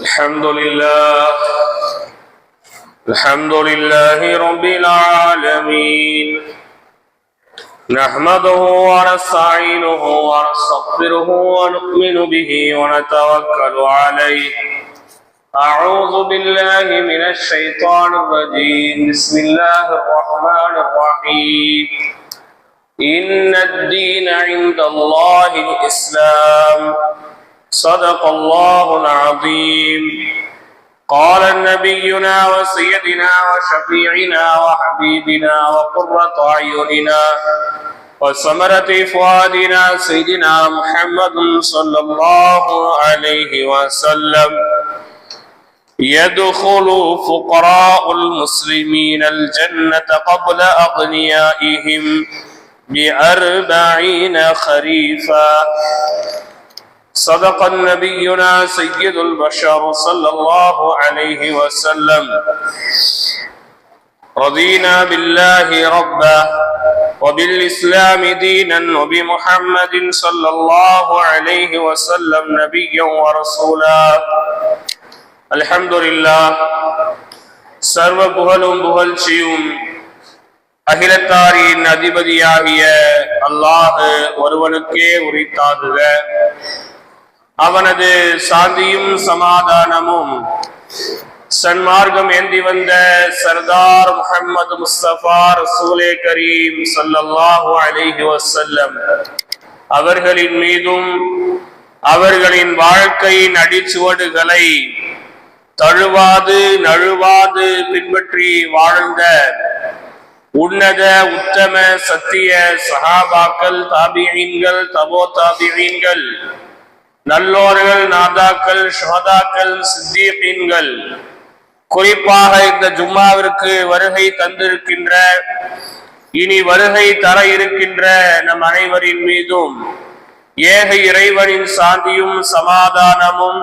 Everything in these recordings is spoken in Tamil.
الحمد لله. الحمد لله رب العالمين. نحمده ونستعينه ونستغفره ونؤمن به ونتوكل عليه. أعوذ بالله من الشيطان الرجيم. بسم الله الرحمن الرحيم. إن الدين عند الله الإسلام. صدق الله العظيم. قال نبينا وسيدنا وشفيعنا وحبيبنا وقرة أعيننا وثمرة فؤادنا سيدنا محمد صلى الله عليه وسلم. يدخل فقراء المسلمين الجنة قبل أغنيائهم بأربعين خريفا. صدق نبينا سيد البشر صلى الله عليه وسلم رضينا بالله ربا وبالإسلام دينا وبمحمد صلى الله عليه وسلم نبيا ورسولا الحمد لله சர்வ புகழும் புகழ்ச்சியும் அகிலத்தாரின் அதிபதியாகிய அல்லாஹ் ஒருவனுக்கே உரித்தாகுக அவனது சாந்தியும் சமாதானமும் சன்மார்க்கம் ஏந்தி வந்த சர்தார் முகமது முஸ்தபா ரசூலே கரீம் சல்லாஹு அலிஹி வசல்லம் அவர்களின் மீதும் அவர்களின் வாழ்க்கையின் அடிச்சுவடுகளை தழுவாது நழுவாது பின்பற்றி வாழ்ந்த உன்னத உத்தம சத்திய சஹாபாக்கள் தாபியீன்கள் தபோ தாபியீன்கள் நல்லோர்கள் நாதாக்கள் ஷஹதாக்கள் சித்தியீன்கள் குறிப்பாக இந்த ஜும்மாவிற்கு வருகை தந்திருக்கின்ற இனி வருகை தர இருக்கின்ற நம் அனைவரின் மீதும் ஏக இறைவனின் சாந்தியும் சமாதானமும்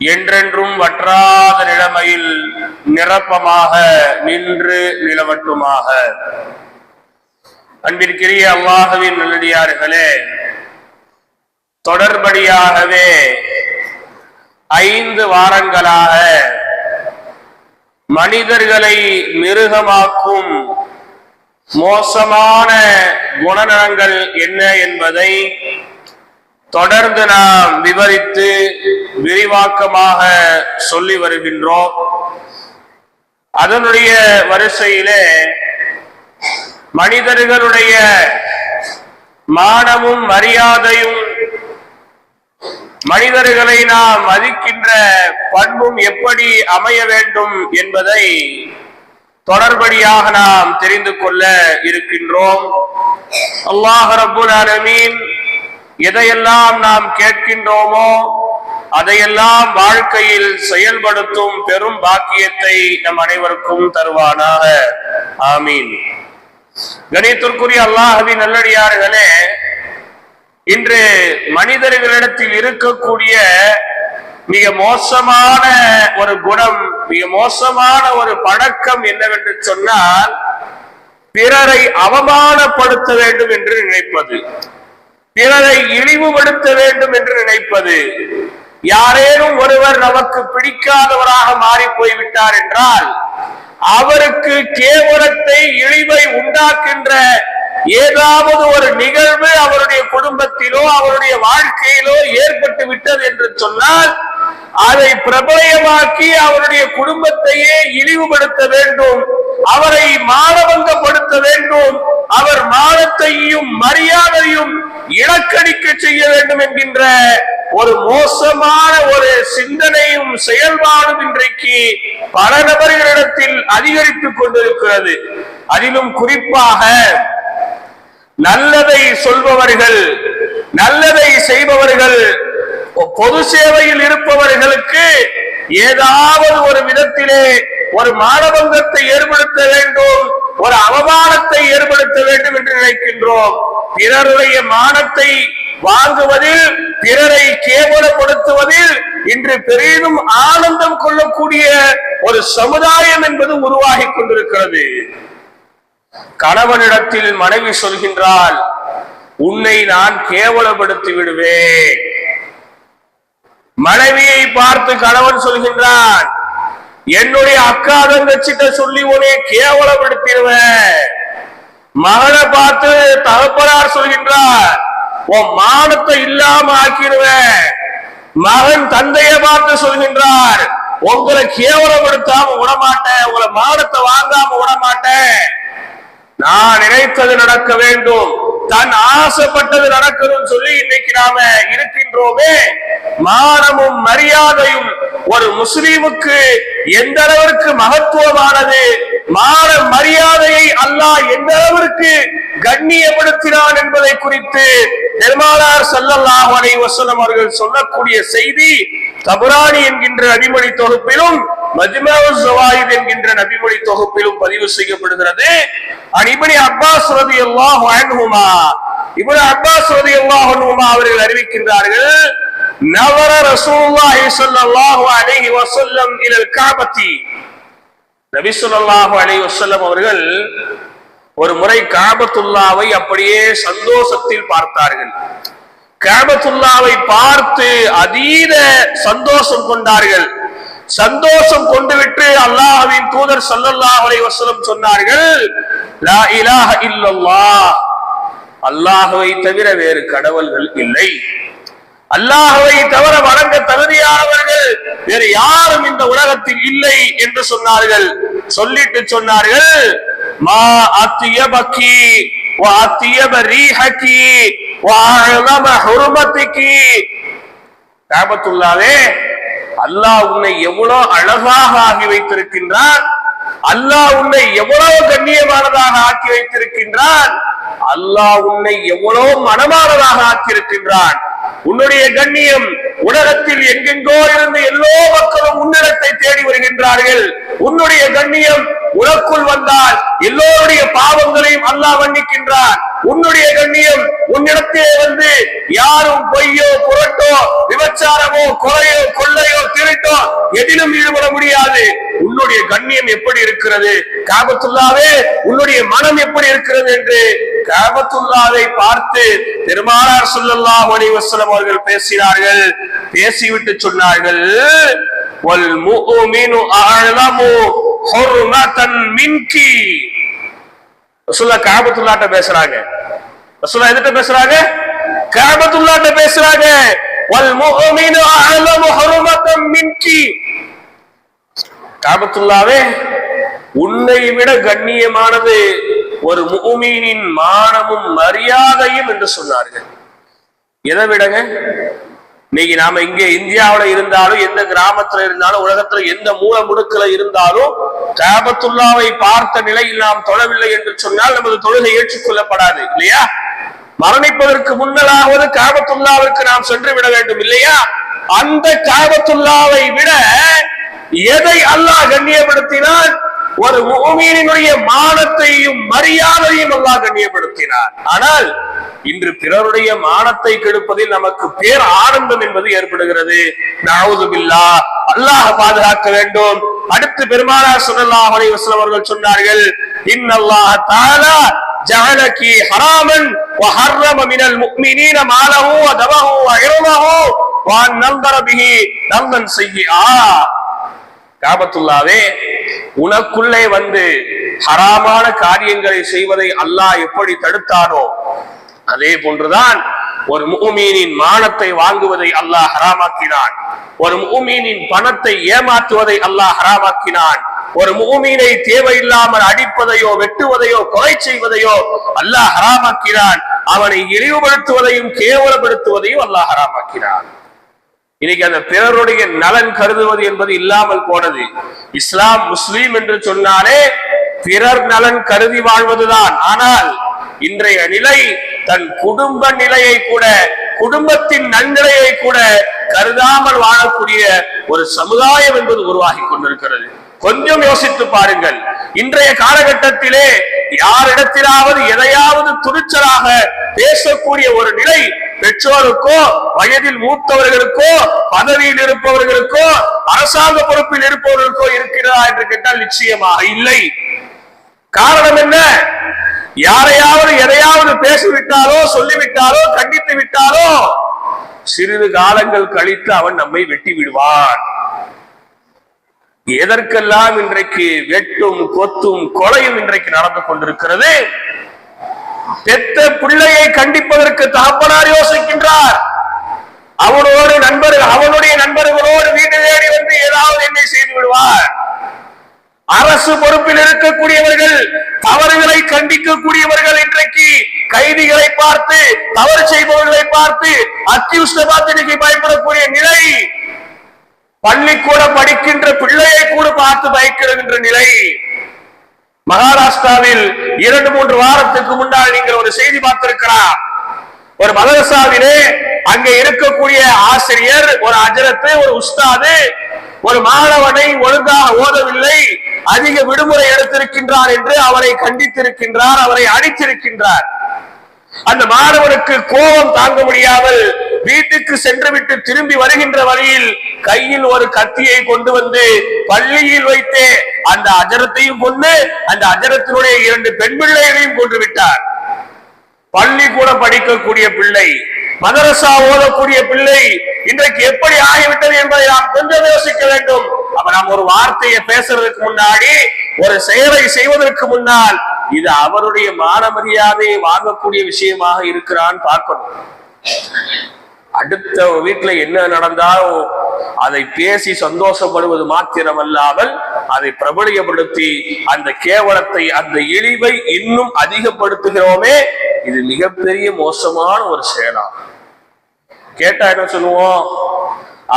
என்றென்றும் வற்றாத நிலைமையில் நிரப்பமாக நின்று நிலவட்டுமாக. அன்பிற்கிரிய அல்லாஹவின் நல்லடியார்களே தொடர்படியாகவே ஐந்து வாரங்களாக மனிதர்களை மிருகமாக்கும் மோசமான குணநலங்கள் என்ன என்பதை தொடர்ந்து நாம் விவரித்து விரிவாக்கமாக சொல்லி வருகின்றோம். அதனுடைய வரிசையிலே மனிதர்களுடைய மானமும் மரியாதையும் மனிதர்களை நாம் மதிக்கின்ற பண்பும் எப்படி அமைய வேண்டும் என்பதை தொடர்படியாக நாம் தெரிந்து கொள்ள இருக்கின்றோம். அல்லாஹ் ரபுல் அலமீன் எதையெல்லாம் நாம் கேட்கின்றோமோ அதையெல்லாம் வாழ்க்கையில் செயல்படுத்தும் பெரும் பாக்கியத்தை நம் அனைவருக்கும் தருவானாக. ஆமீன். கணித்திற்குரிய அல்லாஹவின் நல்லடியார்களே இன்று மனிதர்களிடத்தில் இருக்கக்கூடிய மிக மோசமான ஒரு குணம் மிக மோசமான ஒரு பழக்கம் என்னவென்று சொன்னால் பிறரை அவமானப்படுத்த வேண்டும் என்று நினைப்பது. பிறரை இழிவுபடுத்த வேண்டும் என்று நினைப்பது. யாரேனும் ஒருவர் நமக்கு பிடிக்காதவராக மாறி போய்விட்டார் என்றால் அவருக்கு கேவலத்தை இழிவை உண்டாக்கின்ற ஏதாவது ஒரு நிகழ்வு அவருடைய குடும்பத்திலோ அவருடைய வாழ்க்கையிலோ ஏற்பட்டு விட்டது என்று சொன்னால் அதை பிரபலயமாக்கி அவருடைய குடும்பத்தையே இழிவுபடுத்த வேண்டும். அவரை மானபங்கப்படுத்த வேண்டும். அவர் மானத்தையும் மரியாதையும் இலக்கடிக்க செய்ய வேண்டும் என்கின்ற ஒரு மோசமான ஒரு சிந்தனையும் செயல்பாடும் இன்றைக்கு பல நபர்களிடத்தில் அதிகரித்துக் கொண்டிருக்கிறது. அதிலும் குறிப்பாக நல்லதை சொல்பவர்கள் நல்லதை செய்பவர்கள் பொது சேவையில் இருப்பவர்களுக்கு ஏதாவது ஒரு விதத்திலே ஒரு மானபங்கத்தை ஏற்படுத்த வேண்டும் ஒரு அவமானத்தை ஏற்படுத்த வேண்டும் என்று நினைக்கின்றோம். பிறருடைய மானத்தை வாங்குவதில் பிறரை கேவலப்படுத்துவதில் இன்று பெரிதும் ஆனந்தம் கொள்ளக்கூடிய ஒரு சமுதாயம் என்பது உருவாகி கொண்டிருக்கிறது. கணவனிடத்தில் மனைவி சொல்கின்றால் உன்னை நான் கேவலப்படுத்தி விடுவேன். மனைவியை பார்த்து கணவன் சொல்கின்றான் என்னுடைய அக்கா தங்கச்சிட்ட சொல்லி உன்னை கேவலப்படுத்திடுவேன். மகளை பார்த்து தகப்பனார் சொல்கின்றார் உன் மானத்தை இல்லாம ஆக்கிடுவேன். மகன் தந்தையை பார்த்து சொல்கின்றார் உங்களை கேவலப்படுத்தாம விடமாட்டேன் உங்களை மானத்தை வாங்காம விடமாட்டேன். நான் நினைத்தது நடக்க வேண்டும். தான் ஆசைப்பட்டது நடக்கணும்னு சொல்லி இன்னைக்கு நாம இருக்கின்றோமே. மானமும் மரியாதையும் ஒரு முஸ்லீமுக்கு எந்த அளவிற்கு மகத்துவமானது? மான மரியாதையை அல்லாஹ் எந்த அளவிற்கு கண்ணியப்படுத்தினான் என்பதை குறித்து பெருமானார் ஸல்லல்லாஹு அலைஹி அவர்கள் சொல்லக்கூடிய செய்தி தபுராணி என்கின்ற நபிமொழி தொகுப்பிலும் மஜ்மாஉஸ் என்கின்ற நபிமொழி தொகுப்பிலும் பதிவு செய்யப்படுகிறது. அனிபனி அப்பாஸ் ரலியல்லாஹு அன்ஹுமா. இவரு அப்பாஸ் ரதி அன்ஹுமா அவர்கள் அறிவிக்கின்றார்கள் நவர ரசூல்லாஹி ஸல்லல்லாஹு அலைஹி வஸல்லம் இலல் காபத்தி. நபி ஸல்லல்லாஹு அலைஹி வஸல்லம் அவர்கள் ஒரு முறை காபத்துல்லாவை அப்படியே சந்தோஷத்தில் பார்த்தார்கள். கேபத்துல்லாவை பார்த்து அதீத சந்தோஷம் கொண்டார்கள். சந்தோஷம் கொண்டு விட்டு அல்லாஹ்வின் தூதர் சல்லல்லா அலை வசலம் சொன்னார்கள் லா தவிர வேறு கடவுள்கள் இல்லை. அல்லாஹவை தவிர வணங்க தகுதியானவர்கள் வேறு யாரும் இந்த உலகத்தில் இல்லை என்று சொன்னார்கள். சொல்லிட்டு சொன்னார்கள் மா அத்திய பக்கி அத்தியப ரீஹக்கி வா அல்லாஹ் உன்னை எவ்வளவு அழகாக ஆகி வைத்திருக்கின்றான். அல்லாஹ் உன்னை எவ்வளவு கண்ணியமானதாக ஆக்கி வைத்திருக்கின்றான். அல்லாஹ் உன்னை எவ்வளவு மனமானதாக ஆக்கியிருக்கின்றான். உன்னுடைய கண்ணியம் உலகத்தில் எங்கெங்கோ இருந்து எல்லோ மக்களும் உன்னிடத்தை தேடி வருகின்றார்கள். உன்னுடைய கண்ணியம் உனக்குள் வந்தால் எல்லோருடைய பாவங்களையும் அல்லாஹ் மன்னிக்கின்றான். உன்னுடைய கண்ணியம் உன்னிடத்திலே வந்து யாரும் பொய்யோ புரட்டோ விபச்சாரமோ கொலையோ கொள்ளையோ திருட்டோ எதிலும் ஈடுபட முடியாது. உன்னுடைய கண்ணியம் எப்படி இருக்கிறது? காபத்துல்லாவே உன்னுடைய மனம் எப்படி இருக்கிறது என்று காபத்துல்லாவை பார்த்து பெருமானார் சொல்லல்லா அலைஹி அவர்கள் பேசினார்கள். பேசிவிட்டு சொன்னார்கள் வல் முஃமினு அஅலமு ஹுர்மதன் மின்கி. ரசூல்லா காபத்துல்லாட்ட பேசுறாங்க. ரசூல்லா எதிட்ட பேசுறாங்க? காபத்துல்லாட்ட பேசுறாங்க. வல் முஃமினு அஅலமு ஹுர்மதன் மின்கி. காபத்துல்லாவே உன்னை விட கண்ணியமானது ஒரு முஃமினின் மானமும் மரியாதையும் என்று சொன்னார்கள். எதை விடங்க? இன்னைக்கு நாம இங்க இந்தியாவில இருந்தாலும் எந்த கிராமத்துல இருந்தாலும் உலகத்துல எந்த மூல முடுக்கல இருந்தாலும் காபத்துல்லாவை பார்த்த நிலையில் நாம் தொழவில்லை என்று சொன்னால் நமது தொழுகை ஏற்றுக்கொள்ளப்படாது இல்லையா? மரணிப்பதற்கு முன்னலாவது காபத்துல்லாவிற்கு நாம் சென்று விட வேண்டும் இல்லையா? அந்த காபத்துல்லாவை விட எதை அல்லாஹ் கண்ணியப்படுத்தினால் ஒரு முகமீனினுடைய மானத்தையும் மரியாதையும் அல்லாஹ் கண்ணியப்படுத்தினார் ஆனால் இன்று பிறருடைய மானத்தை கெடுப்பதில் நமக்கு பேர் ஆனந்தம் என்பது ஏற்படுகிறது நவுதுபில்லா அல்லாஹ் பாதுகாக்க வேண்டும் அடுத்து பெருமானார் ஸல்லல்லாஹு அலைஹி வஸல்லம் அவர்கள் சொன்னார்கள் இன்னல்லாஹ தஆலா ஜஅலகி ஹராமன் وحرم من المؤمنين ماله ودمه وعرضه وأن ننظر به نظرا سيئا காபத்துல்லாவே உனக்குள்ளே வந்து ஹராமான காரியங்களை செய்வதை அல்லாஹ் எப்படி தடுத்தானோ அதே போன்றுதான் ஒரு முகமீனின் மானத்தை வாங்குவதை அல்லாஹ் ஹராமாக்கினான். ஒரு முகமீனின் பணத்தை ஏமாற்றுவதை அல்லாஹ் ஹராமாக்கினான். ஒரு முகமீனை தேவையில்லாமல் அடிப்பதையோ வெட்டுவதையோ கொலை செய்வதையோ அல்லாஹ் ஹராமாக்கினான். அவனை இழிவுபடுத்துவதையும் கேவலப்படுத்துவதையும் அல்லாஹ் ஹராமாக்கிறான் இன்னைக்கு அந்த பிறருடைய நலன் கருதுவது என்பது இல்லாமல் போனது. இஸ்லாம் முஸ்லீம் என்று சொன்னாலே பிறர் நலன் கருதி வாழ்வதுதான். ஆனால் இன்றைய நிலை தன் குடும்ப நிலையை கூட குடும்பத்தின் நன்னிலையை கூட கருதாமல் வாழக்கூடிய ஒரு சமுதாயம் என்பது உருவாகி கொண்டிருக்கிறது. கொஞ்சம் யோசித்து பாருங்கள். இன்றைய காலகட்டத்திலே யாரிடத்திலாவது எதையாவது துணிச்சலாக பேசக்கூடிய ஒரு நிலை பெற்றோருக்கோ வயதில் மூத்தவர்களுக்கோ பதவியில் இருப்பவர்களுக்கோ அரசாங்க பொறுப்பில் இருப்பவர்களுக்கோ இருக்கிறதா என்று கேட்டால் நிச்சயமாக இல்லை. காரணம் என்ன? யாரையாவது எதையாவது பேசிவிட்டாலோ சொல்லிவிட்டாலோ கண்டித்து விட்டாலோ சிறிது காலங்கள் கழித்து அவன் நம்மை வெட்டி விடுவான். எதற்கெல்லாம் இன்றைக்கு வெட்டும் கொத்தும் கொலையும் இன்றைக்கு நடந்து கொண்டிருக்கிறது? பெத்த பிள்ளையை கண்டிப்பதற்கு தகப்பனார் யோசிக்கின்றார். அவனோடு நண்பர்கள் அவனுடைய நண்பர்களோடு வீடு தேடி வந்து ஏதாவது என்னை செய்து விடுவார். அரசு பொறுப்பில் இருக்கக்கூடியவர்கள் தவறுகளை கண்டிக்கக்கூடியவர்கள் இன்றைக்கு கைதிகளை பார்த்து தவறு செய்பவர்களை பார்த்து அத்தியுஷ்ட பார்த்து இன்னைக்கு பயப்படக்கூடிய நிலை பள்ளிக்கூட படிக்கின்ற பிள்ளையை கூட பார்த்து பயக்கிடுகின்ற நிலை. மகாராஷ்டிராவில் இரண்டு மூன்று வாரத்துக்கு முன்னால் நீங்கள் ஒரு செய்தி பார்த்திருக்கிறார் ஒரு மதரசாவிலே அங்கே இருக்கக்கூடிய ஆசிரியர் ஒரு அஜரத்து ஒரு உஸ்தாது ஒரு மாணவனை ஒழுங்காக ஓதவில்லை அதிக விடுமுறை எடுத்திருக்கின்றார் என்று அவரை கண்டித்திருக்கின்றார் அவரை அடித்திருக்கின்றார். அந்த மாணவனுக்கு கோபம் தாங்க முடியாமல் வீட்டுக்கு சென்று விட்டு திரும்பி வருகின்ற வழியில் கையில் ஒரு கத்தியை கொண்டு வந்து பள்ளியில் வைத்தே அந்த அஜரத்தையும் கொண்டு அந்த அஜரத்தினுடைய இரண்டு பெண் பிள்ளைகளையும் கொன்று விட்டார். பள்ளி கூட படிக்கக்கூடிய பிள்ளை மதரசா ஓதக்கூடிய பிள்ளை இன்றைக்கு எப்படி ஆகிவிட்டது என்பதை நாம் கொஞ்சம் யோசிக்க வேண்டும். அப்ப நாம் ஒரு வார்த்தையை பேசுறதுக்கு முன்னாடி ஒரு செயலை செய்வதற்கு முன்னால் இது அவருடைய மான மரியாதையை வாங்கக்கூடிய விஷயமாக இருக்கிறான் பார்க்கணும். அடுத்த வீட்டுல என்ன நடந்தாலும் அதை பேசி சந்தோஷப்படுவது மாத்திரமல்லாமல் அதை பிரபலியப்படுத்தி அந்த கேவலத்தை அந்த இழிவை இன்னும் அதிகப்படுத்துகிறோமே. இது மிகப்பெரிய மோசமான ஒரு செயலா கேட்டா என்ன சொல்லுவோம்?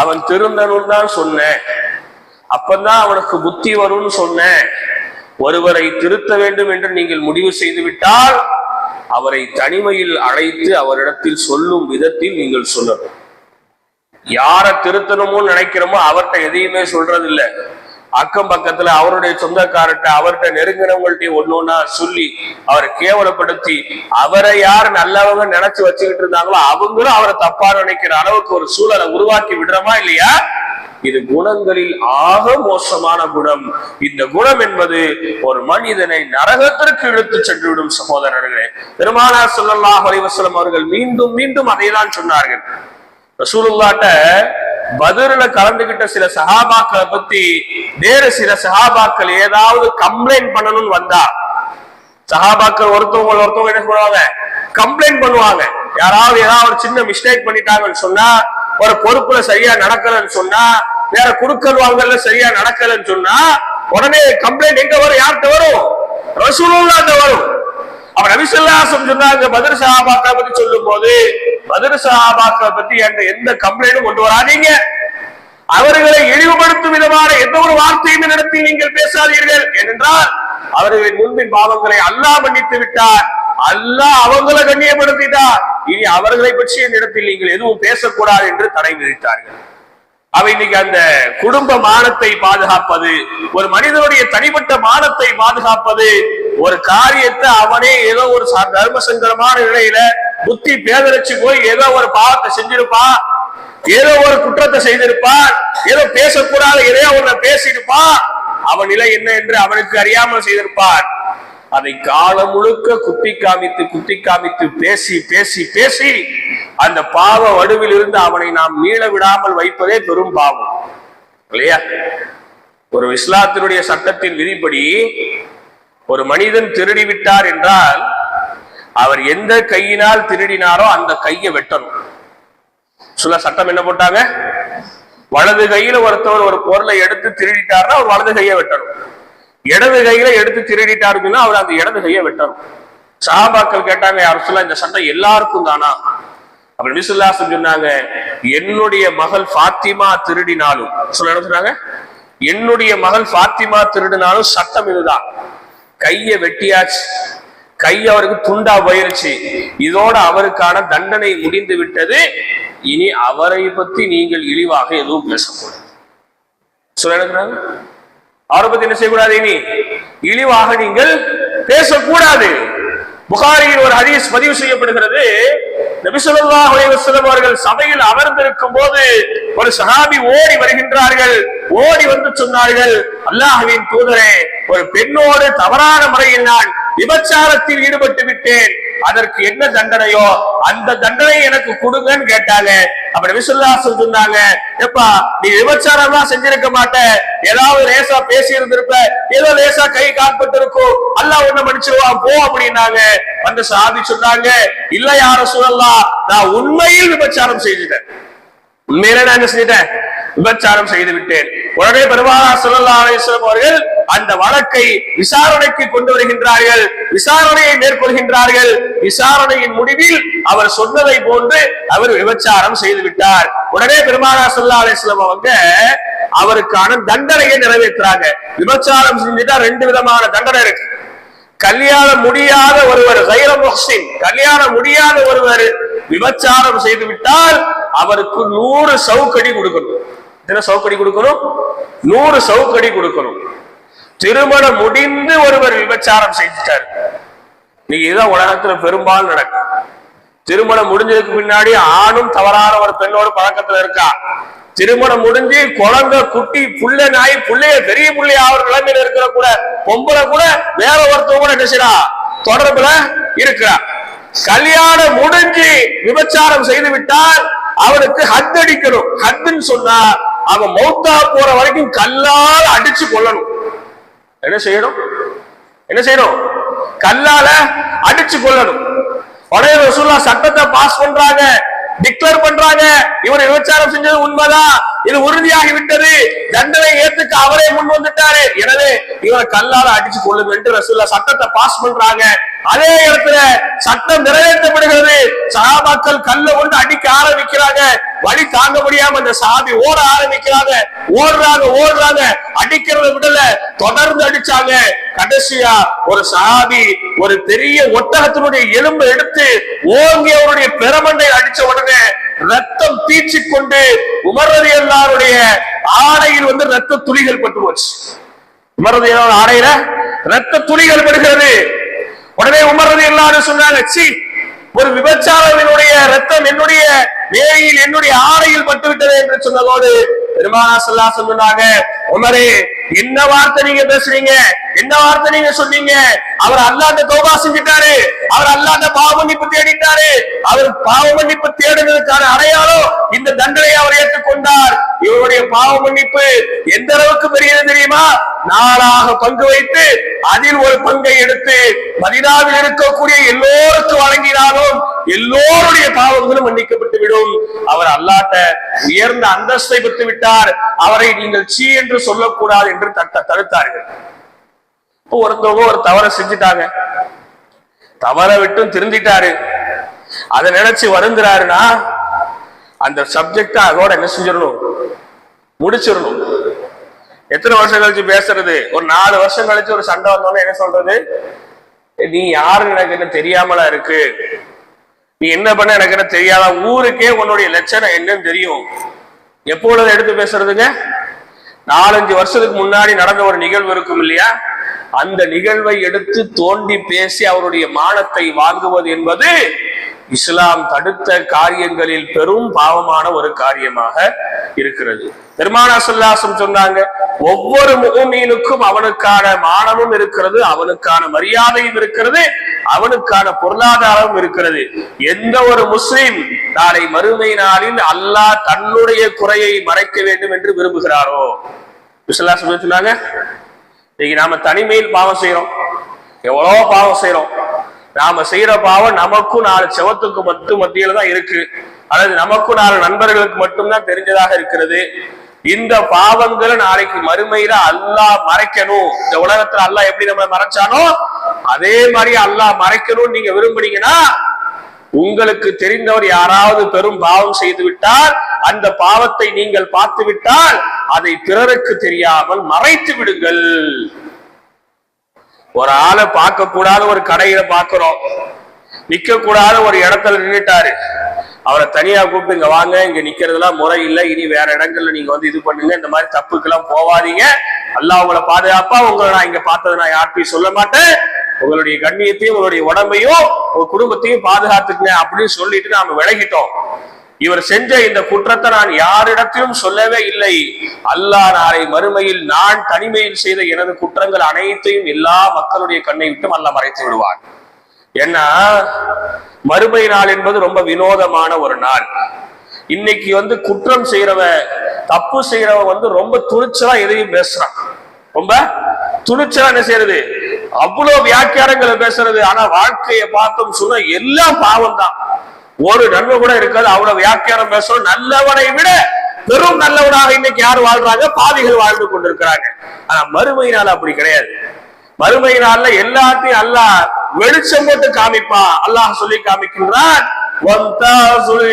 அவன் திருந்தனும் தான் சொன்னேன். அப்பந்தான் அவனுக்கு புத்தி வரும்னு சொன்னேன். ஒருவரை திருத்த வேண்டும் என்று நீங்கள் முடிவு செய்து விட்டால் அவரை தனிமையில் அழைத்து அவரிடத்தில் சொல்லும் விதத்தில் நீங்கள் சொல்லணும். யார திருத்தணுமோ நினைக்கிறோமோ அவர்கிட்ட எதையுமே சொல்றது இல்ல அக்கம் பக்கத்துல அவருடைய சொந்தக்காரர்கிட்ட அவர்கிட்ட நெருங்கினவங்கள்ட்ட ஒன்னொன்னா சொல்லி அவரை கேவலப்படுத்தி அவரை யார் நல்லவங்க நினைச்சு வச்சுக்கிட்டு இருந்தாங்களோ அவங்களும் அவரை தப்பா நினைக்கிற அளவுக்கு ஒரு சூழலை உருவாக்கி விடுறோமா இல்லையா? இது குணங்களில் ஆக மோசமான குணம். இந்த குணம் என்பது ஒரு மனிதனை நரகத்திற்கு இழுத்து சென்றுவிடும் சகோதரர்களே. பெருமானார் ஸல்லல்லாஹு அலைஹி அவர்கள் மீண்டும் மீண்டும் அதைதான் சொன்னார்கள். ரசூலுல்லாட்ட பதில கலந்துகிட்ட சில சஹாபாக்களை பத்தி வேறு சில சஹாபாக்கள் ஏதாவது கம்ப்ளைண்ட் பண்ணணும்னு வந்தா சஹாபாக்கள் ஒருத்தவங்க ஒருத்தவங்க என்ன சொல்லுவாங்க? கம்ப்ளைண்ட் பண்ணுவாங்க. யாராவது ஏதாவது ஒரு சின்ன மிஸ்டேக் பண்ணிட்டாங்கன்னு சொன்னா ஒரு பொறுப்புல சரியா நடக்கலன்னு சொன்னா வேற குடுக்கல் வாங்கல சரியா நடக்கலன்னு சொன்னா உடனே கம்ப்ளைண்ட் எங்க வரும்? யார்கிட்ட வரும்? ரசூலுல்லாட்ட வரும். அப்ப நபிசல்லாசம் சொன்னாங்க பதிர சஹாபாக்களை பத்தி சொல்லும் போது பதிர சஹாபாக்களை பத்தி என்கிட்ட எந்த கம்ப்ளைண்டும் கொண்டு வராதீங்க. அவர்களை இழிவுபடுத்தும் விதமான எந்த ஒரு வார்த்தையும் நடத்தி நீங்கள் பேசாதீர்கள். ஏனென்றால் அவர்களின் முன்பின் பாவங்களை அல்லாஹ் மன்னித்து விட்டார். அல்லாஹ் அவங்களை கண்ணியப்படுத்திட்டார். இனி அவர்களை பற்றிய இடத்தில் நீங்கள் எதுவும் பேசக்கூடாது என்று தடை விதித்தார்கள். அவ இன்னைக்கு அந்த குடும்ப மானத்தை பாதுகாப்பது ஒரு மனிதனுடைய தனிப்பட்ட மானத்தை பாதுகாப்பது ஒரு காரியத்தை அவனே ஏதோ ஒரு தர்மசங்கரமான தர்ம நிலையில புத்தி பேதரிச்சு போய் ஏதோ ஒரு பாவத்தை செஞ்சிருப்பான். ஏதோ ஒரு குற்றத்தை செய்திருப்பான். ஏதோ பேசக்கூடாத எதையோ ஒண்ண பேசியிருப்பான். அவன் நிலை என்ன என்று அவனுக்கு அறியாமல் செய்திருப்பான். அதை காலம் முழுக்க குத்தி காமித்து குத்தி காமித்து பேசி பேசி பேசி அந்த பாவ வடுவில் இருந்து அவனை நாம் மீள விடாமல் வைப்பதே பெரும் பாவம். இல்லையா? ஒரு இஸ்லாத்தினுடைய சட்டத்தின் விதிப்படி ஒரு மனிதன் திருடி விட்டார் என்றால் அவர் எந்த கையினால் திருடினாரோ அந்த கையை வெட்டணும். சில சட்டம் என்ன போட்டாங்க? வலது கையில ஒருத்தவர் ஒரு பொருளை எடுத்து திருடிட்டாருன்னா அவர் வலது கையை வெட்டணும். இடது கையில எடுத்து திருடிட்டாருன்னா அவர் அந்த இடது கையை வெட்டணும். சஹாபாக்கள் கேட்டாங்க யார் சொல்ல இந்த சட்டம் எல்லாருக்கும் தானா? அப்படி மிசுல்லாசம் சொன்னாங்க என்னுடைய மகள் ஃபாத்திமா திருடினாலும் சொல்ல என்ன சொன்னாங்க? என்னுடைய மகள் ஃபாத்திமா திருடினாலும் சட்டம் இதுதான். கைய வெட்டியாச்சு. கை அவருக்கு துண்டா போயிருச்சு. இதோட அவருக்கான தண்டனை முடிந்து விட்டது. இனி அவரை பத்தி நீங்கள் இழிவாக எதுவும் பேசக்கூடாது. சொல்ல என்ன அவரை பத்தி என்ன செய்யக்கூடாது இனி? இழிவாக நீங்கள் பேசக்கூடாது. புகாரியில் ஒரு ஹதீஸ் பதிவு செய்யப்படுகிறது. நபி ஸல்லல்லாஹு அவர்கள் சபையில் அமர்ந்திருக்கும் போது ஒரு சஹாபி ஓடி வருகின்றார்கள். ஓடி வந்து சொன்னார்கள் அல்லாஹுவின் தூதரே ஒரு பெண்ணோடு தவறான முறையில் நான் விபச்சாரத்தில் ஈடுபட்டு விட்டேன். அதற்கு என்ன தண்டனையோ அந்த தண்டனை எனக்கு கொடுங்கன்னு கேட்டாங்க. அப்படி விசுல்லாசம் சொன்னாங்க எப்பா நீ விபச்சாரம் எல்லாம் செஞ்சிருக்க மாட்ட. ஏதாவது லேசா பேசி இருந்திருப்ப ஏதோ லேசா கை காட்பட்டு இருக்கும் அல்ல உன்ன மன்னிச்சிருவா போ அப்படின்னாங்க. வந்து சாதி சொன்னாங்க இல்ல யார சொல்லலாம் நான் உண்மையில் விபச்சாரம் செய்துட்டேன் உண்மையில நான் என்ன செஞ்சிட்டேன்? விபச்சாரம் செய்து விட்டேன். உடனே பெருமானா ஸல்லல்லாஹு அலைஹி அவர்கள் அந்த வழக்கை விசாரணைக்கு கொண்டு வருகின்றார்கள். விசாரணையை மேற்கொள்கின்றார்கள். விசாரணையின் முடிவில் அவர் சொன்னதை போன்று அவர் விபச்சாரம் செய்து விட்டார். உடனே பெருமானா ஸல்லல்லாஹு அலைஹி அவங்க அவருக்கான தண்டனையை நிறைவேற்றுறாங்க. விபச்சாரம் செஞ்சுட்டா ரெண்டு விதமான தண்டனை இருக்கு. கல்யாணம் முடியாத ஒருவர் கைர முஹ்சின் கல்யாணம் முடியாத ஒருவர் விபச்சாரம் செய்து விட்டால் அவருக்கு நூறு சவுக்கடி கொடுக்கணும். எத்தனை சவுக்கடி கொடுக்கணும்? நூறு சவுக்கடி கொடுக்கணும். திருமணம் முடிந்து ஒருவர் விபச்சாரம் செஞ்சுட்டார் நீங்க இதுதான் உலகத்துல பெரும்பாலும் நடக்கும். திருமணம் முடிஞ்சதுக்கு பின்னாடி ஆணும் தவறான ஒரு பெண்ணோட பழக்கத்துல இருக்கா? திருமணம் முடிஞ்சு குழந்தை குட்டி புள்ள நாய் புள்ளைய பெரிய புள்ளைய அவர் நிலைமையில இருக்கிற கூட பொம்பளை கூட வேற ஒருத்தவங்க கூட என்ன தொடர்புல இருக்கிறா. கல்யாணம் முடிஞ்சு விபச்சாரம் செய்து விட்டால் அவனுக்கு ஹத் அடிக்கணும். ஹத்துன்னு சொன்னா அவன் மௌத்தா போற வரைக்கும் கல்லால் அடிச்சு கொள்ளணும் என்ன செய்யணும்? என்ன செய்யணும்? கல்லால அடிச்சு கொள்ளணும் உடனே ரசூல்லா சட்டத்தை பாஸ் பண்றாங்க டிக்ளேர் பண்றாங்க. இவர் விபச்சாரம் செஞ்சது உண்மைதான். இது உறுதியாகி விட்டது. தண்டனை ஏத்துக்கு அவரே முன் வந்துட்டாரு. எனவே இவரை கல்லால அடிச்சு கொள்ளுங்க என்று ரசூல்லா சட்டத்தை பாஸ் பண்றாங்க. அதே இடத்துல சட்டம் நிறைவேற்றப்படுகிறது. சகாபாக்கள் கல்ல கொண்டு அடிக்க ஆரம்பிக்கிறாங்க. வழி தாங்க முடியாம அந்த சாபி ஓட ஆரம்பிக்கிறாங்க. ஓடுறாங்க ஓடுறாங்க. அடிக்கிறத விடல தொடர்ந்து அடிச்சாங்க. கடைசியா ஒரு சாபி ஒரு பெரிய ஒட்டகத்தினுடைய எலும்பு எடுத்து ஓங்கி அவருடைய பெருமண்டை அடிச்ச உடனே ரத்தம் தீச்சி கொண்டு உமரது எல்லாருடைய ஆடையில் வந்து ரத்த துளிகள் பட்டு போச்சு உமரது ஆடையில ரத்த துளிகள் படுகிறது. உடனே உமர்றது எல்லாரும் சொன்னாங்க சி ஒரு விபச்சாரவினுடைய ரத்தம் என்னுடைய வேலையில் என்னுடைய ஆடையில் பட்டுவிட்டது என்று சொன்னதோடு பெருமானா சொல்லா சொன்னாங்க உமரே என்ன வார்த்தை நீங்க பேசுறீங்க? என்ன வார்த்தை நீங்க சொன்னீங்க? அவர் அல்லாத தோபா செஞ்சுட்டாரு. அவர் அல்லாத பாவ மன்னிப்பு தேடிட்டாரு. அவர் பாவ மன்னிப்பு தேடுனதுக்கான அடையாளம் இந்த தண்டனை அவர் ஏற்றுக்கொண்டார். இவருடைய பாவ மன்னிப்பு எந்த அளவுக்கு பெரியது தெரியுமா? நாளாக பங்கு வைத்து அதில் ஒரு பங்கை எடுத்து மதினாவில் இருக்கக்கூடிய எல்லோருக்கும் வழங்கினாலும் எல்லோருடைய பாவங்களும் மன்னிக்கப்பட்டு விடும் அவர் அல்லாட்ட உயர்ந்த அந்தஸ்தை பெற்று விட்டார் அவரை நீங்கள் சீ என்று சொல்லக்கூடாது என்று தட்ட தடுத்தார்கள். இப்போ ஒருத்தவங்க ஒரு தவறை செஞ்சுட்டாங்க. தவற விட்டும் திருந்திட்டாரு. அதை நினைச்சு வருந்துறாருன்னா அந்த சப்ஜெக்ட் அதோட என்ன செஞ்சிடணும்? முடிச்சிடணும். எத்தனை வருஷம் கழிச்சு பேசுறது? ஒரு நாலு வருஷம் கழிச்சு ஒரு சண்டை வந்தோன்னு என்ன சொல்றது? நீ யாருன்னு எனக்கு என்ன தெரியாமலா இருக்கு? நீ என்ன பண்ண எனக்கு என்ன தெரியாத? ஊருக்கே உன்னுடைய லட்சணம் என்னன்னு தெரியும். எப்பொழுது எடுத்து பேசுறதுங்க? நாலஞ்சு வருஷத்துக்கு முன்னாடி நடந்த ஒரு நிகழ்வு இருக்கும் இல்லையா? அந்த நிகழ்வை எடுத்து தோண்டி பேசி அவருடைய மானத்தை வாங்குவது என்பது இஸ்லாம் தடுத்த காரியங்களில் பெரும் பாவமான ஒரு காரியமாக இருக்கிறது. பெருமானா சொல்லாசம் சொன்னாங்க ஒவ்வொரு முகமீனுக்கும் அவனுக்கான மானமும் இருக்கிறது அவனுக்கான மரியாதையும் இருக்கிறது அவனுக்கான பொருளாதாரமும் இருக்கிறது. எந்த ஒரு முஸ்லிம் நாளை மறுமை நாளில் அல்லாஹ் தன்னுடைய குறையை மறைக்க வேண்டும் என்று விரும்புகிறாரோ? விசல்லாசம் சொன்னாங்க இன்னைக்கு நாம தனிமையில் பாவம் செய்யறோம் எவ்வளோ பாவம் செய்யறோம் நாம செய்யற பாவம் நமக்கும் நாலு செவத்துக்கு மட்டும் மத்தியில தான் இருக்கு. அல்லது நமக்கும் நாலு நண்பர்களுக்கு மட்டும்தான் தெரிஞ்சதாக இருக்கிறது. இந்த பாவங்களை நாளைக்கு மறுமையில அல்லாஹ் மறைக்கணும். இந்த உலகத்துல அல்லாஹ் எப்படி நம்ம மறைச்சானோ அதே மாதிரி அல்லாஹ் மறைக்கணும்னு நீங்க விரும்புனீங்கன்னா உங்களுக்கு தெரிந்தவர் யாராவது பெரும் பாவம் செய்து விட்டால் அந்த பாவத்தை நீங்கள் பார்த்து விட்டால் அதை பிறருக்கு தெரியாமல் மறைத்து விடுங்கள். ஒரு ஆளை பார்க்க கூடாத ஒரு கடையில பாக்குறோம் நிக்க கூடாத ஒரு இடத்துல நின்னுட்டாரு. அவரை தனியா கூப்பிட்டு இங்க வாங்க இங்க நிக்கிறதுலாம் முறை இல்லை இனி வேற இடங்கள்ல நீங்க வந்து இது பண்ணுங்க இந்த மாதிரி தப்புக்கெல்லாம் போவாதீங்க அல்ல உங்களை பாதுகாப்பா உங்களை நான் இங்க பார்த்தது நான் யார்கிட்டயும் சொல்ல மாட்டேன். உங்களுடைய கண்ணியத்தையும் உங்களுடைய உடம்பையும் உங்க குடும்பத்தையும் பாதுகாத்துக்கங்க அப்படின்னு சொல்லிட்டு நாம விலகிட்டோம். இவர் செஞ்ச இந்த குற்றத்தை நான் யாரிடத்திலும் சொல்லவே இல்லை. அல்லாஹ் நாளை மறுமையில் நான் தனிமையில் செய்த எனது குற்றங்கள் அனைத்தையும் எல்லா மக்களுடைய கண்ணை விட்டும் அல்லாஹ் மறைத்து விடுவார் ஏன்னா மறுமை நாள் என்பது ரொம்ப வினோதமான ஒரு நாள். இன்னைக்கு வந்து குற்றம் செய்யறவ தப்பு செய்யறவ வந்து ரொம்ப துணிச்சலா எதையும் பேசுறான். ரொம்ப துணிச்சலா என்ன செய்யறது அவ்வளவு வியாக்கியாரங்களை பேசுறது ஆனா வாழ்க்கையை பார்த்தோம் சொன்னா எல்லாம் பாவம் தான் ஒரு நன்மை கூட இருக்காது அவ்வளவு வியாக்கியாரம் பேசுறோம் நல்லவனை விட பெரும் நல்லவனாக இன்னைக்கு யார் வாழ்றாங்க? பாவிகள் வாழ்ந்து கொண்டிருக்கிறாங்க. ஆனா மறுமையினால அப்படி கிடையாது. மறுமையினால எல்லாத்தையும் அல்லாஹ் வெளிச்சம் போட்டு காமிப்பான் அல்லாஹ் சொல்லி காமிக்கின்றான் "வம்தாசுல்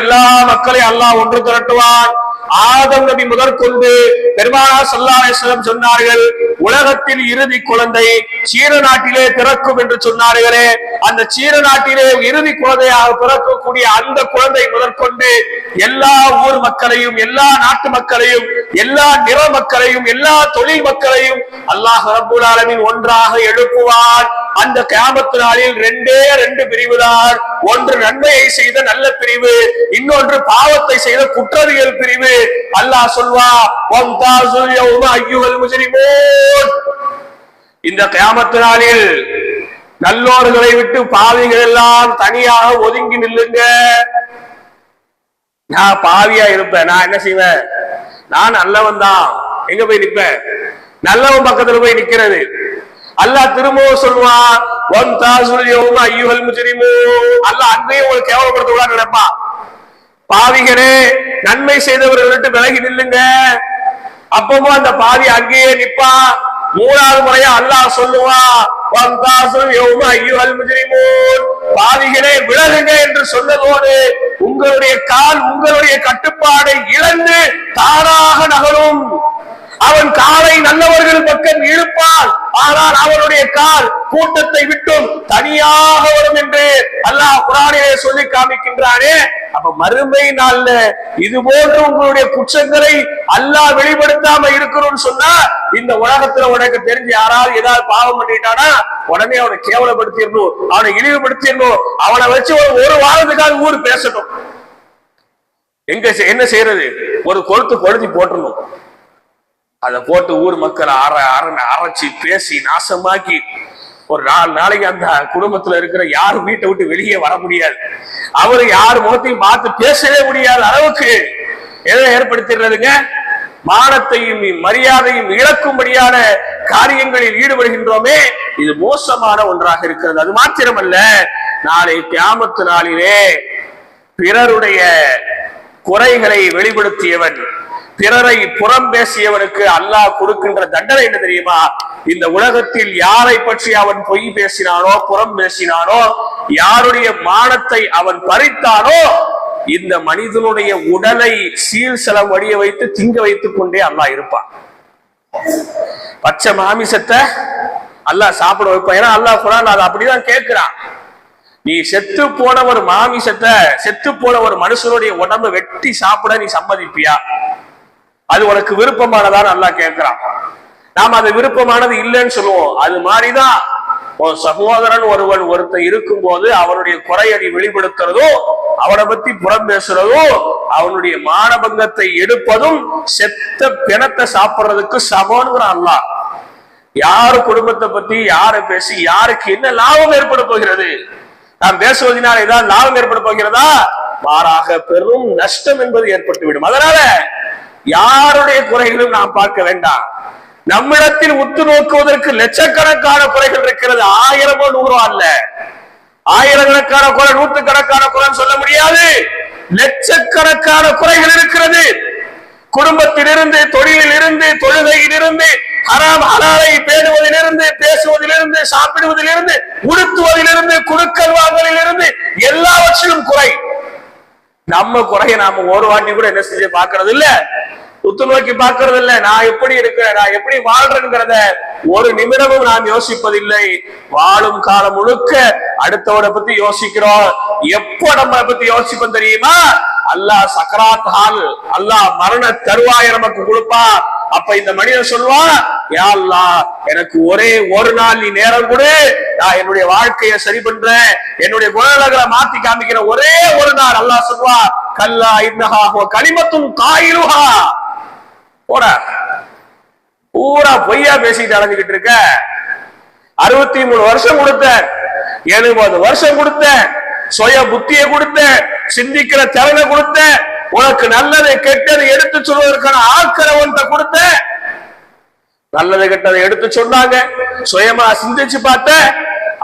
எல்லா மக்களையும் அல்லாஹ் ஒன்று திரட்டுவான். ஆதம் நபி முதற்கொண்டு பெருமானா சல்லாஹம் சொன்னார்கள் உலகத்தில் இறுதி குழந்தை சீன நாட்டிலே பிறக்கும் என்று சொன்னார்களே. அந்த சீன நாட்டிலே இறுதி குழந்தையாக பிறக்கக்கூடிய அந்த குழந்தை முதற்கொண்டு எல்லா ஊர் மக்களையும் எல்லா நாட்டு மக்களையும் எல்லா நிற மக்களையும் எல்லா தொழில் மக்களையும் அல்லாஹ் ரபுல் ஆலமின் ஒன்றாக எழுப்புவார் அந்த கேமத்து நாளில் ரெண்டே ரெண்டு பிரிவுதான் ஒன்று நன்மையை செய்த நல்ல பிரிவு இன்னொன்று பாவத்தை செய்த குற்றவியல் பிரிவு. அல்லாஹ் சொல்வா "வம்தாசுல் யௌம அய்யுஹல் முஜ்ரிமூன்." இந்த கியாமத்து நாளில் நல்லோர்களை விட்டு பாவிகள் எல்லாம் தனியாக ஒதுங்கி நில்லுங்க. நான் பாவியா இருப்பேன். நான் என்ன செய்வேன்? நான் நல்லவன் தான். எங்க போய் நிப்பேன் நல்லவன் பக்கத்துல போய் நிக்கிறது. அல்லாஹ் திரும்பவும் சொல்லுவான் ஒன் தாசுல் யௌம அய்யுஹல் முஜ்ரிமூன். அல்லாஹ் அங்கேயும் உங்களுக்கு கேவலப்படுத்த கூட நினைப்பான். பாவிகளே நன்மை செய்தவர்கள் விட்டு விலகி நில்லுங்க. அப்பவும் அந்த பாவி அங்கேயே நிப்பா. மூணாவது முறையா அல்லாஹ் சொல்லுவான் பாவிகளே விலகுங்க என்று சொன்னதோடு உங்களுடைய கால் உங்களுடைய கட்டுப்பாடை இழந்து தானாக நகரும். அவன் காலை நல்லவர்கள் பக்கம் இழுப்பான் ஆனால் அவனுடைய கால் கூட்டத்தை விட்டும் தனியாக வரும் என்று அல்லாஹ் குரானிலே சொல்லி காமிக்கின்றானே. அப்ப மறுமை நாள்ல இது போன்று உங்களுடைய குற்றங்களை அல்லாஹ் வெளிப்படுத்தாம இருக்கணும்னு சொன்னா இந்த உலகத்துல உனக்கு தெரிஞ்சு யாராவது ஏதாவது பாவம் பண்ணிட்டானா உடனே அவனை கேவலப்படுத்திடணும் அவனை இழிவுபடுத்திடணும் அவனை வச்சு ஒரு ஒரு வாரத்துக்காக ஊர் பேசணும் எங்க என்ன செய்யறது ஒரு கொளுத்து கொழுதி போட்டணும் அதை போட்டு ஊர் மக்கள் அற அற அரைச்சி பேசி நாசமாக்கி ஒரு நாலு நாளைக்கு அந்த குடும்பத்துல இருக்கிற யாரும் வீட்டை விட்டு வெளியே வர முடியாது. அவரு யார் முகத்தையும் பார்த்து பேசவே முடியாத அளவுக்கு எதை ஏற்படுத்திடுறதுங்க? மானத்தையும் மரியாதையும் இழக்கும்படியான காரியங்களில் ஈடுபடுகின்றோமே இது மோசமான ஒன்றாக இருக்கிறது. அது மாத்திரமல்ல நாளை கியாமத்து நாளிலே பிறருடைய குறைகளை வெளிப்படுத்தியவன் பிறரை புறம் பேசியவனுக்கு அல்லாஹ் கொடுக்கின்ற தண்டனை என்ன தெரியுமா? இந்த உலகத்தில் யாரை பற்றி அவன் பொய் பேசினானோ புறம் பேசினானோ யாருடைய மானத்தை அவன் பறித்தானோ இந்த மனிதனுடைய உடலை சீல் செலம் வடிய வைத்து திங்க வைத்துக் கொண்டே அல்லாஹ் இருப்பான். பச்சை மாமிசத்தை அல்லாஹ் சாப்பிட வைப்பான். ஏன்னா அல்லாஹ் குரான் அதை அப்படிதான் கேட்கிறான். நீ செத்து போன ஒரு மாமிசத்தை செத்து போன ஒரு மனுஷனுடைய உடம்ப வெட்டி சாப்பிட நீ சம்மதிப்பியா? அது உனக்கு விருப்பமானதான் நல்லா கேட்கிறான். நாம அது விருப்பமானது இல்லைன்னு சொல்லுவோம். அது மாதிரிதான் சகோதரன் ஒருவன் ஒருத்தன் இருக்கும்போது அவனுடைய குறையடி வெளிப்படுத்துறதோ அவனை பத்தி புறம் பேசுறதோ அவனுடைய மானபங்கத்தை எடுப்பதும் செத்த பிணத்தை சாப்பிடுறதுக்கு சமோனுங்கிறான் அல்லாஹ். யாரு குடும்பத்தை பத்தி யாரை பேசி யாருக்கு என்ன லாபம் ஏற்பட போகிறது? நாம் பேசுவதனால் ஏதாவது லாபம் ஏற்பட போகிறதா? மாறாக பெரும் நஷ்டம் என்பது ஏற்பட்டுவிடும். அதனால யாருடைய குறைகளும் நாம் பார்க்க வேண்டாம். நம்மிடத்தில் உத்து நோக்குவதற்கு லட்சக்கணக்கான குறைகள் இருக்கிறது. ஆயிரமோ நூறோ அல்ல. ஆயிரக்கணக்கான குறை நூற்றுக்கணக்கான குறைன்னு சொல்ல முடியாது. லட்சக்கணக்கான குறைகள் இருக்கிறது. குடும்பத்திலிருந்து தொழிலிலிருந்து தொழுகையிலிருந்து ஹராம் ஹலாலை பேணுவதிலிருந்து பேசுவதிலிருந்து சாப்பிடுவதிலிருந்து உடுத்துவதிலிருந்து குடுக்கல் வாங்கலிலிருந்து எல்லாவற்றிலும் குறை. நம்ம குறைய நாம ஒரு வாட்டி கூட என்ன செஞ்சு பாக்குறது இல்ல உத்து நோக்கி பாக்குறது இல்ல நான் எப்படி இருக்கிறேன் நான் எப்படி வாழ்றேங்கிறத ஒரு நிமிடமும் நாம் யோசிப்பதில்லை. வாழும் காலம் முழுக்க அடுத்தவரை பத்தி யோசிக்கிறோம். எப்போ நம்ம பத்தி யோசிப்போம் தெரியுமா? அல்லாஹ் சக்கராத் ஹால் அல்லாஹ் மரண தருவாய நமக்கு கொடுப்பா அப்ப இந்த மனிதன் சொல்லுவான் யா எனக்கு ஒரே ஒரு நாள் நீ நேரம் கொடு. நான் என்னுடைய வாழ்க்கையை சரி பண்றேன் என்னுடைய குணநலங்களை மாத்தி காமிக்கிற ஒரே ஒரு நாள். அல்லாஹ் சொல்வா கல்லா இன்னஹா கனிமத்தும் கலிமத்துன் காயிலுஹா. போற பூரா பொய்யா பேசிட்டு அலைஞ்சுக்கிட்டு இருக்க. அறுபத்தி மூணு வருஷம் கொடுத்தேன். எழுபது வருஷம் கொடுத்தேன். சுய புத்தியை கொடுத்தேன். சிந்திக்கிற திறனை கொடுத்தேன். உனக்கு நல்லதை கெட்டதை எடுத்து சொல்வதற்கான ஆட்களை ஒன்றை கொடுத்த நல்லது கெட்டதை எடுத்து சொன்னாங்க. சுயமா சிந்திச்சு பார்த்த.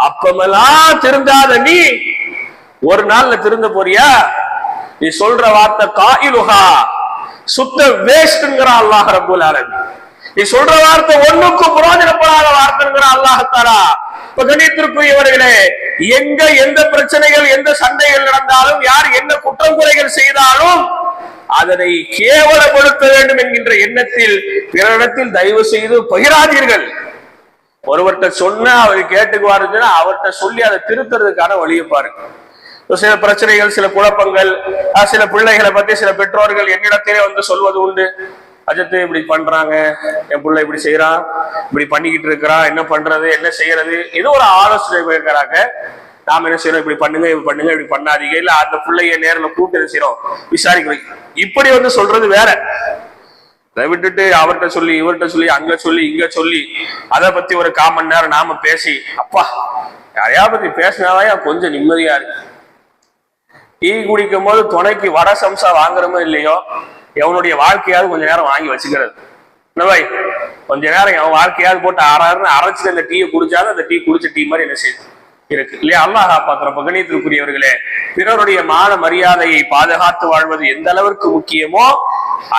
அப்பமெல்லாம் திருந்தாத நீ ஒரு நாள்ல திருந்த போறியா? நீ சொல்ற வார்த்தை காயிலுகா சுத்த வேஸ்ட்ங்கிற அல்லாஹ் ரபுல் ஆரம்பி நீ சொல்ற வார்த்தை ஒண்ணுக்கும் புரோஜனப்படாத வார்த்தைங்கிற அல்லாஹத்தாரா இப்ப கணித்திற்குரியவர்களே எங்க எந்த பிரச்சனைகள் எந்த சண்டைகள் நடந்தாலும் யார் என்ன குற்றம் குறைகள் செய்தாலும் அதனை கேவலப்படுத்த வேண்டும் என்கின்ற எண்ணத்தில் பிறரிடத்தில் தயவு செய்து பகிராதீர்கள். ஒருவர்கிட்ட சொன்னா அவர் கேட்டுக்குவாருன்னா அவர்கிட்ட சொல்லி அதை திருத்துறதுக்கான வழியை பாருங்க. சில பிரச்சனைகள் சில குழப்பங்கள் சில பிள்ளைகளை பத்தி சில பெற்றோர்கள் என்னிடத்திலே வந்து சொல்வது உண்டு. அஜத்து இப்படி பண்றாங்க என் பிள்ளை இப்படி செய்யறான் இப்படி பண்ணிக்கிட்டு இருக்கிறான் என்ன பண்றது என்ன செய்யறது? இது ஒரு ஆலோசனை கேட்கறாங்க நாம என்ன செய்யறோம் இப்படி பண்ணுங்க இப்படி பண்ணுங்க இப்படி பண்ணாதீங்க. இல்ல அந்த பிள்ளைய நேர்ல கூப்பிட்டு என்ன செய்யறோம் விசாரிக்கிறோம் இப்படி வந்து சொல்றது வேற. அதை விட்டுட்டு அவர்கிட்ட சொல்லி இவர்கிட்ட சொல்லி அங்க சொல்லி இங்க சொல்லி அதை பத்தி ஒரு கால் மணி நேரம் நாம பேசி அப்பா யாரையா பத்தி பேசினாதான் கொஞ்சம் நிம்மதியா இருக்கு. டீ குடிக்கும் போது துணைக்கு வட சம்சா வாங்குறமோ இல்லையோ? எவனுடைய வாழ்க்கையாவது கொஞ்ச நேரம் வாங்கி வச்சுக்கிறது. என்னவாய் கொஞ்ச நேரம் அவன் வாழ்க்கையாவது போட்டு ஆறாருன்னு அரைச்சு அந்த டீயை குடிச்சாலும் அந்த டீ குடிச்ச டீ மாதிரி என்ன செய்யுது? இருக்கு. இல்லையா? அல்லாஹ் பாத்திரம் பகனீத்திற்குரியவர்களே பிறருடைய மான மரியாதையை பாதுகாத்து வாழ்வது எந்த அளவிற்கு முக்கியமோ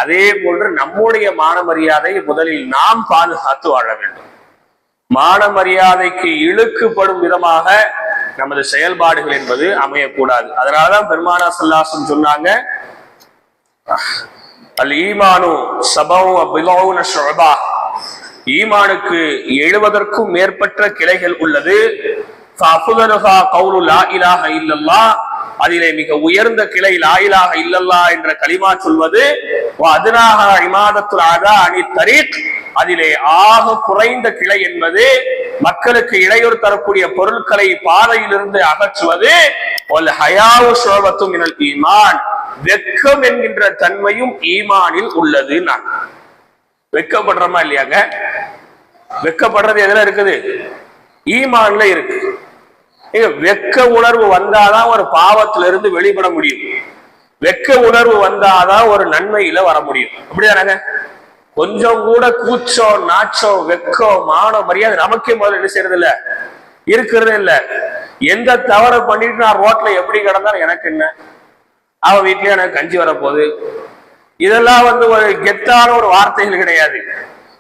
அதே போன்று நம்முடைய மான மரியாதையை முதலில் நாம் பாதுகாத்து வாழ வேண்டும். மான மரியாதைக்கு இழுக்குப்படும் விதமாக நமது செயல்பாடுகள் என்பது அமையக்கூடாது. அதனாலதான் பெருமானா சல்லாசம் சொன்னாங்க அல் ஈமானு சபவு பிலவுன ஷுபா ஈமானுக்கு எழுவதற்கும் மேற்பட்ட கிளைகள் உள்ளது. அதிலே மிக உயர்ந்த கிளை லாயிலாக இல்லல்லா என்ற களிமா சொல்வது. அதனாக இமாதத்துலாக அணி தரீக். அதிலே ஆக குறைந்த கிளை என்பது மக்களுக்கு இடையூறு தரக்கூடிய பொருட்களை பாதையிலிருந்து அகற்றுவது. ஒல் ஹயாவு சோபத்தும் மினல் ஈமான். வெக்கம் என்கின்ற தன்மையும் ஈமானில் உள்ளது நான் வெக்கப்படுறோமா இல்லையாங்க? வெக்கப்படுறது எதுல இருக்குது? ஈமான்ல இருக்கு. வெக்க உணர்வு வந்தாதான் ஒரு பாவத்துல இருந்து வெளிப்பட முடியும். வெக்க உணர்வு வந்தாதான் ஒரு நன்மையில வர முடியும். அப்படிதானாங்க? கொஞ்சம் கூட கூச்சம் நாச்சம் வெக்கம் மானம் மரியாதை நமக்கே முதல்ல என்ன செய்யறது இல்ல? இருக்கிறது இல்ல. எந்த தவறை பண்ணிட்டு நான் ரோட்ல எப்படி கிடந்தாலும் எனக்கு என்ன? அவன் வீட்லயே எனக்கு கஞ்சி வரப்போகுது. இதெல்லாம் வந்து ஒரு கெத்தான ஒரு வார்த்தைகள் கிடையாது.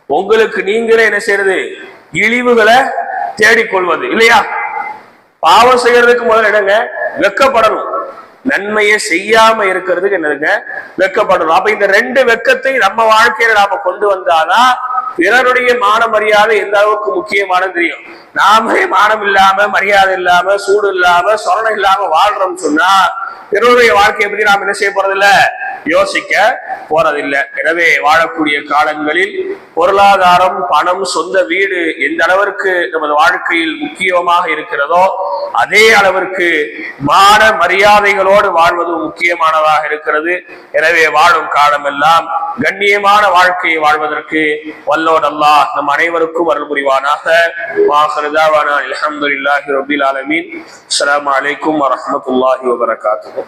உங்களுக்கு நீங்களே என்ன செய்யறது? இழிவுகளை தேடிக்கொள்வது இல்லையா? பாவம் செய்யறதுக்கு முதல்ல என்னங்க? வெக்கப்படணும். நன்மையை செய்யாம இருக்கிறதுக்கு என்னதுங்க? வெக்கப்படணும். அப்ப இந்த ரெண்டு வெக்கத்தை நம்ம வாழ்க்கையில நாம கொண்டு வந்தாதான் பிறருடைய மான மரியாதை எந்த அளவுக்கு முக்கியமானது தெரியும்? நாமே மானம் இல்லாம மரியாதை இல்லாம சூடு இல்லாம சொரணம் இல்லாம வாழ்றோம்னு சொன்னா பிறருடைய வாழ்க்கையை பத்தி நாம் என்ன செய்ய போறது இல்லை யோசிக்க போறதில்லை. எனவே வாழக்கூடிய காலங்களில் பொருளாதாரம் பணம் சொந்த வீடு எந்த அளவிற்கு நமது வாழ்க்கையில் முக்கியமாக இருக்கிறதோ அதே அளவிற்கு மான மரியாதைகளோடு வாழ்வது முக்கியமானதாக இருக்கிறது. எனவே வாழும் காலமெல்லாம் கண்ணியமான வாழ்க்கையை வாழ்வதற்கு வல்லோன் அல்லாஹ் நம் அனைவருக்கும் அருள் புரிவானாக. அலமதுல்லாஹி ரபில் ஆலமீன். அஸ்ஸலாமு அலைக்கும் வரஹ்மத்துல்லாஹி வபரகாத்துஹு.